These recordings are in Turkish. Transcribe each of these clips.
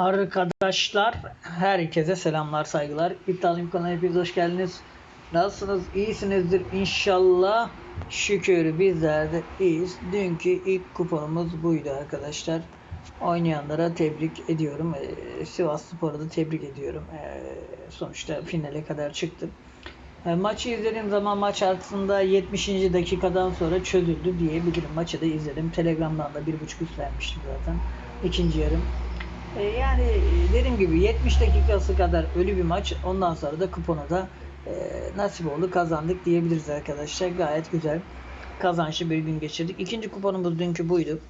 Arkadaşlar herkese selamlar saygılar. İddialıyım kanalına hepiniz hoş geldiniz. Nasılsınız? İyisinizdir inşallah. Şükür bizler de iyiyiz. Dünkü ilk kuponumuz buydu arkadaşlar. Oynayanlara tebrik ediyorum. Ee, Sivas Spor'u da tebrik ediyorum. Ee, sonuçta finale kadar çıktı. Ee, maçı izlediğim zaman maç aslında 70. dakikadan sonra çözüldü diyebilirim. Maçı da izledim. Telegram'dan da bir buçuk üst vermiştim zaten. İkinci yarım. E, Yani e, dediğim gibi 70 dakikası kadar ölü bir maç. Ondan sonra da kuponu da e, nasip oldu kazandık diyebiliriz arkadaşlar. Gayet güzel kazançlı bir gün geçirdik. İkinci kuponumuz dünkü buydu.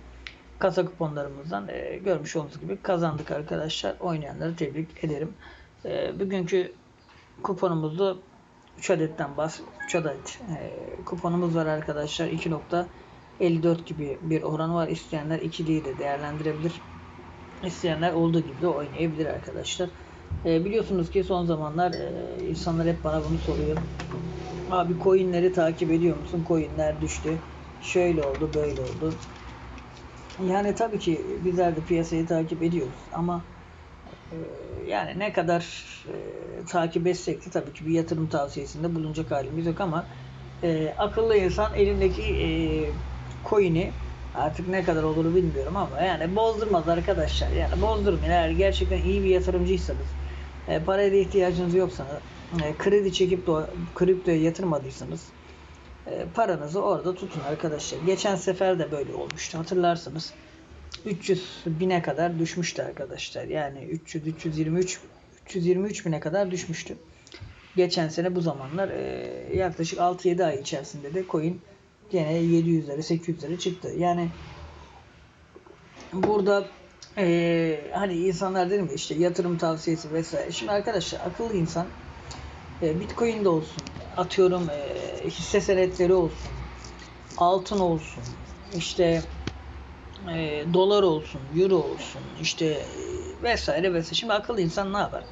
Kasa kuponlarımızdan e, görmüş olduğunuz gibi kazandık arkadaşlar. Oynayanları tebrik ederim. E, bugünkü kuponumuzda 3 adetten bas 3 adet e, kuponumuz var arkadaşlar. 2.54 gibi bir oran var. İsteyenler ikiliyi de değerlendirebilir isteyenler olduğu gibi de oynayabilir arkadaşlar. E, biliyorsunuz ki son zamanlar e, insanlar hep bana bunu soruyor. Abi coinleri takip ediyor musun? Coinler düştü. Şöyle oldu, böyle oldu. Yani tabii ki bizler de piyasayı takip ediyoruz ama e, yani ne kadar e, takip etsek de tabii ki bir yatırım tavsiyesinde bulunacak halimiz yok ama e, akıllı insan elindeki e, coin'i artık ne kadar olur bilmiyorum ama yani bozdurmaz arkadaşlar. Yani bozdurmayın. Eğer gerçekten iyi bir yatırımcıysanız, e, paraya ihtiyacınız yoksa, e, kredi çekip de kriptoya yatırmadıysanız e, paranızı orada tutun arkadaşlar. Geçen sefer de böyle olmuştu hatırlarsınız. 300 bine kadar düşmüştü arkadaşlar. Yani 300 323 323 bine kadar düşmüştü. Geçen sene bu zamanlar e, yaklaşık 6-7 ay içerisinde de coin gene 700'lere 800'lere çıktı. Yani burada e, hani insanlar dedim ya işte yatırım tavsiyesi vesaire. Şimdi arkadaşlar akıllı insan e, Bitcoin de olsun, atıyorum e, hisse senetleri olsun, altın olsun, işte e, dolar olsun, euro olsun, işte e, vesaire vesaire. Şimdi akıllı insan ne yapar?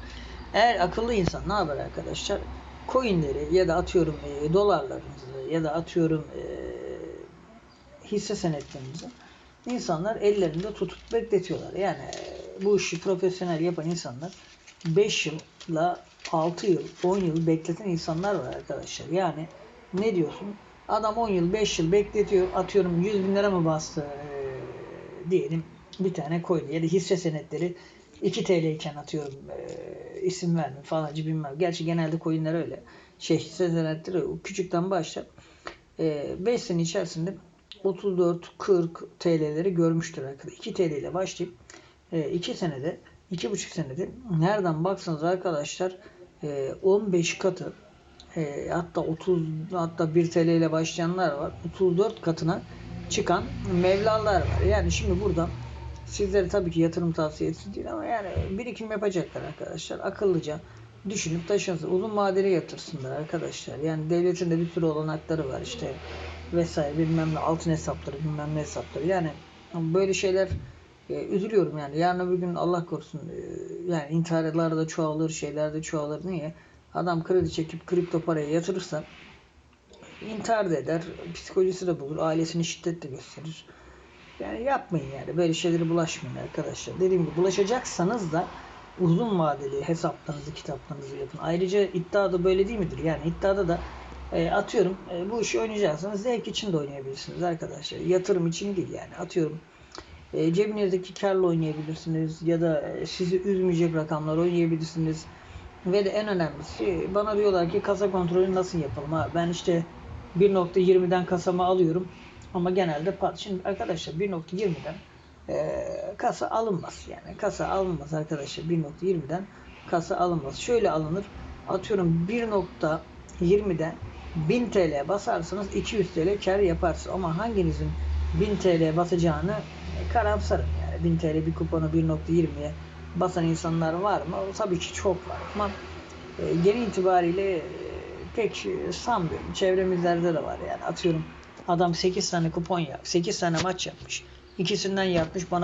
Eğer akıllı insan ne yapar arkadaşlar? Coinleri ya da atıyorum e, dolarlarınızı ya da atıyorum e, hisse senetlerinizi insanlar ellerinde tutup bekletiyorlar. Yani e, bu işi profesyonel yapan insanlar 5 yılla 6 yıl, 10 yıl bekleten insanlar var arkadaşlar. Yani ne diyorsun? Adam 10 yıl, 5 yıl bekletiyor. Atıyorum 100 bin lira mı bastı e, diyelim bir tane coin ya da hisse senetleri 2 TL iken atıyorum e, isim vermem falancı bilmem. Gerçi genelde coinler öyle. Şey hisse senetleri küçükten başlar. 5 sene içerisinde 34-40 TL'leri görmüştür arkadaşlar. 2 TL ile başlayıp 2 senede 2,5 senede nereden baksanız arkadaşlar e, 15 katı e, hatta 30 hatta 1 TL ile başlayanlar var. 34 katına çıkan mevlalar var. Yani şimdi burada sizlere tabii ki yatırım tavsiyesi değil ama yani birikim yapacaklar arkadaşlar. Akıllıca düşünüp taşınsın. Uzun vadeli yatırsınlar arkadaşlar. Yani devletin de bir sürü olanakları var işte vesaire bilmem ne altın hesapları bilmem ne hesapları. Yani böyle şeyler e, üzülüyorum yani. Yarın öbür gün Allah korusun e, yani intiharlar da çoğalır, şeyler de çoğalır. Niye? Adam kredi çekip kripto paraya yatırırsa intihar da eder, psikolojisi de bulur, ailesini şiddet de gösterir. Yani yapmayın yani. Böyle şeylere bulaşmayın arkadaşlar. Dediğim gibi bulaşacaksanız da uzun vadeli hesaplarınızı, kitaplarınızı yapın. Ayrıca iddia da böyle değil midir? Yani iddiada da e, atıyorum e, bu işi oynayacaksanız zevk için de oynayabilirsiniz arkadaşlar. Yatırım için değil yani. Atıyorum e, cebinizdeki karla oynayabilirsiniz ya da e, sizi üzmeyecek rakamlar oynayabilirsiniz. Ve de en önemlisi bana diyorlar ki kasa kontrolü nasıl yapalım ha? Ben işte 1.20'den kasamı alıyorum ama genelde. Şimdi arkadaşlar 1.20'den e, kasa alınmaz yani. Kasa alınmaz arkadaşlar 1.20'den kasa alınmaz. Şöyle alınır. Atıyorum 1.20'den 1000 TL basarsanız 200 TL kar yaparsınız. Ama hanginizin 1000 TL basacağını e, karamsarım yani. 1000 TL bir kuponu 1.20'ye basan insanlar var mı? Tabii ki çok var ama e, genel itibariyle e, pek sanmıyorum. Çevremizlerde de var yani. Atıyorum adam 8 tane kupon yap, 8 tane maç yapmış. İkisinden yapmış bana